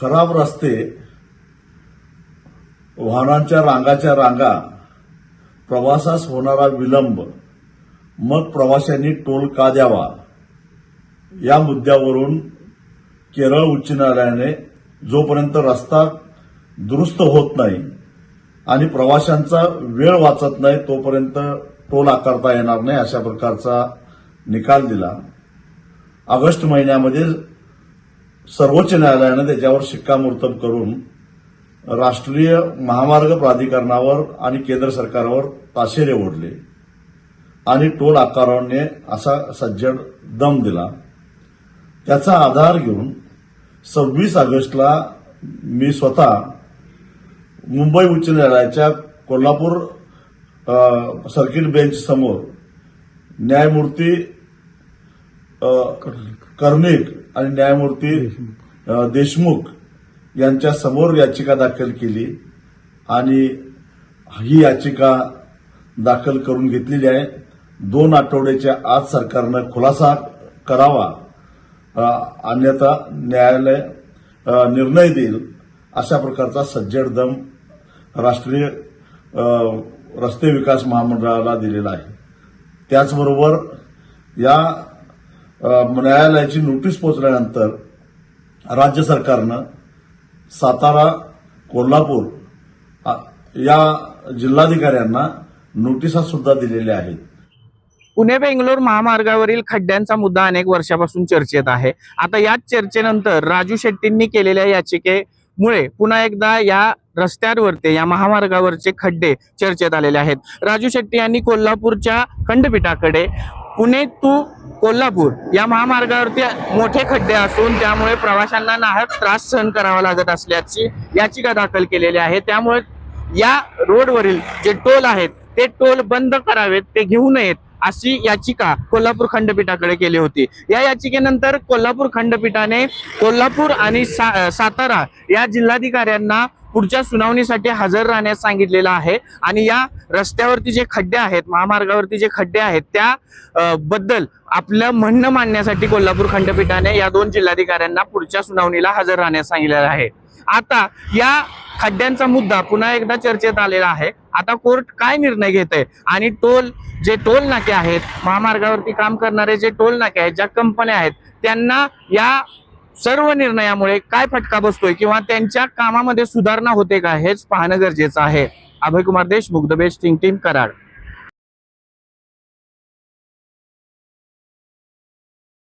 खराब रस्ते वाहनांच्या रांगाच्या रांगा प्रवासास होणारा विलंब मग प्रवाशांनी टोल का द्यावा? या मुद्द्यावरून केरळ उच्च न्यायालयाने जोपर्यंत रस्ता दुरुस्त होत नाही आणि प्रवाशांचा वेळ वाचत नाही तोपर्यंत टोल आकारता येणार नाही अशा प्रकारचा निकाल दिला. ऑगस्ट महिन्यामध्ये सर्वोच्च न्यायालयानं त्याच्यावर शिक्कामोर्तब करून राष्ट्रीय महामार्ग प्राधिकरणावर आणि केंद्र सरकारवर ताशेरे ओढले आणि टोल आकाराने असा सज्जड दम दिला. त्याचा आधार घेऊन सव्वीस ऑगस्टला मी स्वतः मुंबई उच्च न्यायालयाच्या कोल्हापूर सर्किट बेंच समोर न्यायमूर्ती कर्णिक आणि न्यायमूर्ती देशमुख यांच्या समोर याचिका दाखल केली आणि ही याचिका दाखल करून घेतलेली आहे. दोन आठवड्याच्या आत सरकारनं खुलासा करावा अन्यथा न्यायालय निर्णय देईल अशा प्रकारचा सज्जड दम राष्ट्रीय रस्ते विकास महामंडळाला दिलेला आहे. त्याचबरोबर या न्यायालयाची नोटीस पोचल्यानंतर राज्य सरकारनं सातारा कोल्हापूर या जिल्हाधिकाऱ्यांना नोटिसा सुद्धा दिलेल्या आहेत. पुणे बेंगलोर महामार्गावरील खड्ड्यांचा मुद्दा अनेक वर्षापासून चर्चेत आहे. आता याच चर्चेनंतर राजू शेट्टींनी केलेल्या याचिकेमुळे पुन्हा एकदा या रस्त्यांवरचे या महामार्गावरचे खड्डे चर्चेत आलेले आहेत. राजू शेट्टी यांनी कोल्हापूरच्या खंडपीठाकडे पुणे तू कोल्हापूर या महामार्गावरती मोठे खड्डे असून त्यामुळे प्रवाशांना नाहक त्रास सहन करावा लागत असल्याची याचिका दाखल केलेली आहे. त्यामुळे या रोडवरील जे टोल आहेत ते टोल बंद करावेत ते घेऊ नयेत अशी याचिका कोल्हापूर खंडपीठाकडे केली होती. या याचिकेनंतर कोल्हापूर खंडपीठाने कोल्हापूर आणि सा- सातारा या जिल्हाधिकाऱ्यांना पुढच्या सुनावणीसाठी हजर राहण्यास सांगितलेलं आहे. आणि या रस्त्यावरती जे खड्डे आहेत महामार्गावरती जे खड्डे आहेत त्या बद्दल आपलं म्हणणं मांडण्यासाठी कोल्हापूर खंडपीठाने या दोन जिल्हाधिकाऱ्यांना पुढच्या सुनावणीला हजर राहण्यास सांगितलेलं आहे. आता या खड्ड्यांचा मुद्दा पुन्हा एकदा चर्चेत आलेला आहे. आता कोर्ट काय निर्णय घेत आहे आणि टोल जे टोल नाके आहेत महामार्गावरती काम करणारे जे टोल नाके आहेत ज्या कंपन्या आहेत त्यांना या सर्व निर्णयामुळे काय फटका बसतोय किंवा त्यांच्या कामामध्ये सुधारणा होते का हेच पाहणं गरजेचं आहे. Abhay Kumar Deshmukh the best thing team Karad.